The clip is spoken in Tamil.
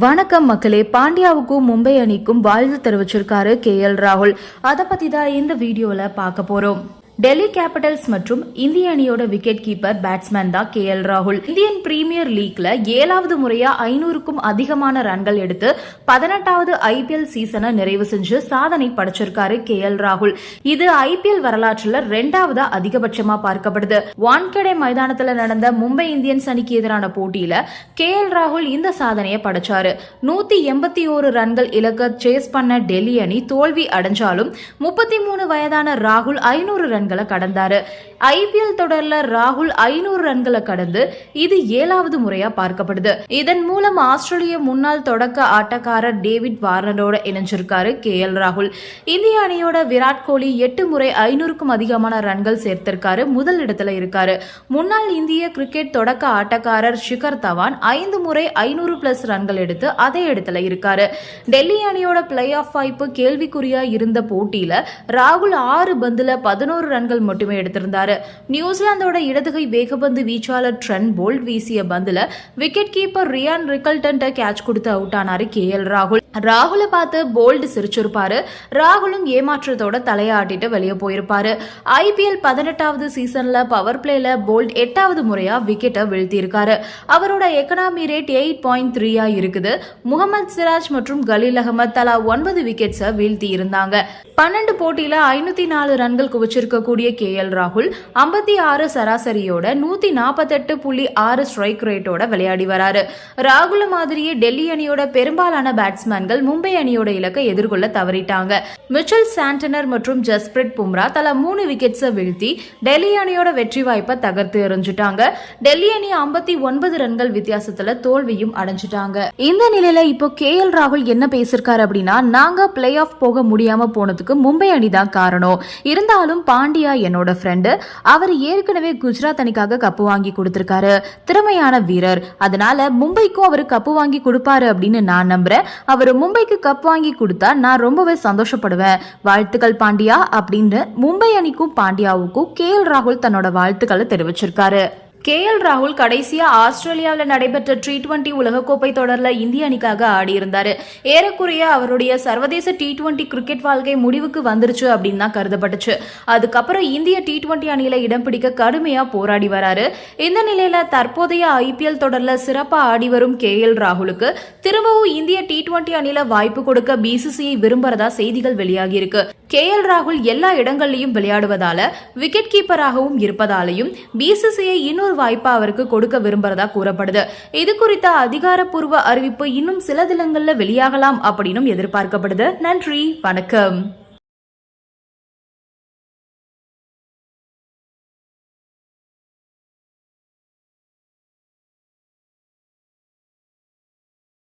வணக்கம் மக்களே பாண்டியாவுக்கும் மும்பை அணிக்கும் வாழ்த்து தெரிவிச்சிருக்காரு கே எல் ராகுல். அதை பத்தி தான் இந்த வீடியோல பார்க்க போறோம். டெல்லி கேபிட்டல்ஸ் மற்றும் இந்திய அணியோட விக்கெட் கீப்பர் பேட்ஸ்மேன் தான் கே எல் ராகுல். இந்தியன் பிரீமியர் லீக்ல ஏழாவது முறையா ஐநூறுக்கும் அதிகமான ரன்கள் எடுத்து பதினெட்டாவது ஐபிஎல் சீசனை நிறைவு செஞ்சு சாதனை படைச்சிருக்காரு கே எல் ராகுல். இது ஐபிஎல் வரலாற்றுல ரெண்டாவது அதிகபட்சமா பார்க்கப்படுது. வான்கடே மைதானத்துல நடந்த மும்பை இந்தியன்ஸ் அணிக்கு எதிரான போட்டியில கே எல் ராகுல் இந்த சாதனையை படைச்சாரு. நூத்தி எண்பத்தி ஓரு ரன்கள் இலக்க சேஸ் பண்ண டெல்லி அணி தோல்வி அடைஞ்சாலும் முப்பத்தி மூணு வயதான ராகுல் ஐநூறு ரன்கள் கடந்தாரு. ஐபிஎல் தொடர்ல ராகுல் ஐநூறு ரன்களை கடந்து இது ஏழாவது முறையா பார்க்கப்படுது. இதன் மூலம் ஆஸ்திரேலிய முன்னாள் தொடக்க ஆட்டக்காரர் டேவிட் வார்னரோட இணைஞ்சிருக்காரு கே எல் ராகுல். இந்திய அணியோட விராட் கோலி எட்டு முறை ஐநூறுக்கும் அதிகமான ரன்கள் சேர்த்திருக்காரு முதல் இடத்துல இருக்காரு. முன்னாள் இந்திய கிரிக்கெட் தொடக்க ஆட்டக்காரர் ஷிகர் தவான் ஐந்து முறை ஐநூறு பிளஸ் ரன்கள் எடுத்து அதே இடத்துல இருக்காரு. டெல்லி அணியோட பிளே ஆஃப் வாய்ப்பு கேள்விக்குறியா இருந்த போட்டியில ராகுல் ஆறு பந்துல பதினோரு ரன்கள் மட்டுமே எடுத்திருந்தாரு. நியூசிலாந்தோட இடதுகை வேகபந்து வீச்சாளர் ட்ரென் போல்ட் வீசிய பந்துல விக்கெட் கீப்பர் ரியான் ரிகல்டன்ட்ட கேட்ச் கொடுத்து அவுட் ஆனாரு கே எல் ராகுல். ராகுலை பார்த்து போல்டு சிரிச்சிருப்பாரு. ராகுலும் ஏமாற்றத்தோட தலையாட்டிட்டு வெளியே போயிருப்பாரு. ஐபிஎல் பதினெட்டாவது சீசன்ல பவர் பிளேல போல்ட் எட்டாவது முறையா விக்கெட்டை வீழ்த்தியிருக்காரு. அவரோட எக்கனாமி ரேட் எயிட் பாயிண்ட் த்ரீயா இருக்குது. முகமது சிராஜ் மற்றும் கலீல் அகமது தலா ஒன்பது விக்கெட்ஸை வீழ்த்தி இருந்தாங்க பன்னெண்டு போட்டியில ஐநூத்தி நாலு ரன்கள் குவிச்சிருக்கக்கூடிய கே எல் ராகுல் ஐம்பத்தி ஆறு சராசரியோட நூத்தி நாற்பத்தெட்டு புள்ளி ஆறு ஸ்ட்ரைக் ரேட்டோட விளையாடி வராரு. ராகுல மாதிரியே டெல்லி அணியோட பெரும்பாலான பேட்ஸ்மேன் பேட்ஸ்மேன்கள் மும்பை அணியோட இலக்கை எதிர்கொள்ள தவறிட்டாங்க. மிச்சல் சாண்டனர் மற்றும் ஜஸ்பிரிட் பும்ரா தலா மூணு விக்கெட்ஸை வீழ்த்தி டெல்லி அணியோட வெற்றி வாய்ப்பை தகர்த்து எறிஞ்சிட்டாங்க. டெல்லி அணி ஐம்பத்தி ஒன்பது ரன்கள் வித்தியாசத்துல தோல்வியும் அடைஞ்சிட்டாங்க. இந்த நிலையில இப்போ கே எல் ராகுல் என்ன பேசியிருக்காரு அப்படின்னா நாங்க பிளே ஆஃப் போக முடியாம போனதுக்கு மும்பை அணி தான் காரணம். இருந்தாலும் பாண்டியா என்னோட ஃப்ரெண்டு அவர் ஏற்கனவே குஜராத் அணிக்காக கப்பு வாங்கி கொடுத்திருக்காரு. திறமையான வீரர். அதனால மும்பைக்கும் அவர் கப்பு வாங்கி கொடுப்பாரு அப்படின்னு நான் நம்புறேன். அவர் மும்பைக்கு கப் வாங்கி கொடுத்தா நான் ரொம்பவே சந்தோஷப்படுவேன். வாழ்த்துக்கள் பாண்டியா அப்படின்னு மும்பை அணிக்கும் பாண்டியாவுக்கும் கே எல் ராகுல் தன்னோட வாழ்த்துக்களை தெரிவிச்சிருக்காரு. கே எல் ராகுல் கடைசியா ஆஸ்திரேலியாவில் நடைபெற்ற டி டுவெண்டி உலகக்கோப்பை தொடரில் இந்திய அணிக்காக ஆடியிருந்தார். ஏறக்குறைய அவருடைய சர்வதேச டி டுவெண்டி கிரிக்கெட் வாழ்க்கை முடிவுக்கு வந்துருச்சு அப்படின்னு தான் கருதப்பட்டுச்சு. அதுக்கப்புறம் இந்திய டி டுவெண்டி அணியில இடம் பிடிக்க கடுமையா போராடி வராரு. இந்த நிலையில தற்போதைய ஐபிஎல் தொடரில் சிறப்பாக ஆடி வரும் கே எல் ராகுலுக்கு திரும்பவும் இந்திய டி டுவெண்டி அணியில வாய்ப்பு கொடுக்க பிசிசிஐ விரும்புறதா செய்திகள் வெளியாகி இருக்கு. கே எல் ராகுல் எல்லா இடங்கள்லையும் விளையாடுவதால விக்கெட் கீப்பராகவும் இருப்பதாலையும் பிசிசிஐ இன்னொரு வாய்ப்பா அவருக்கு கொடுக்க விரும்புறதா கூறப்படுது. இது குறித்த அதிகாரப்பூர்வ அறிவிப்பு இன்னும் சில தினங்கள்ல வெளியாகலாம் அப்படின்னும் எதிர்பார்க்கப்படுது. நன்றி வணக்கம்.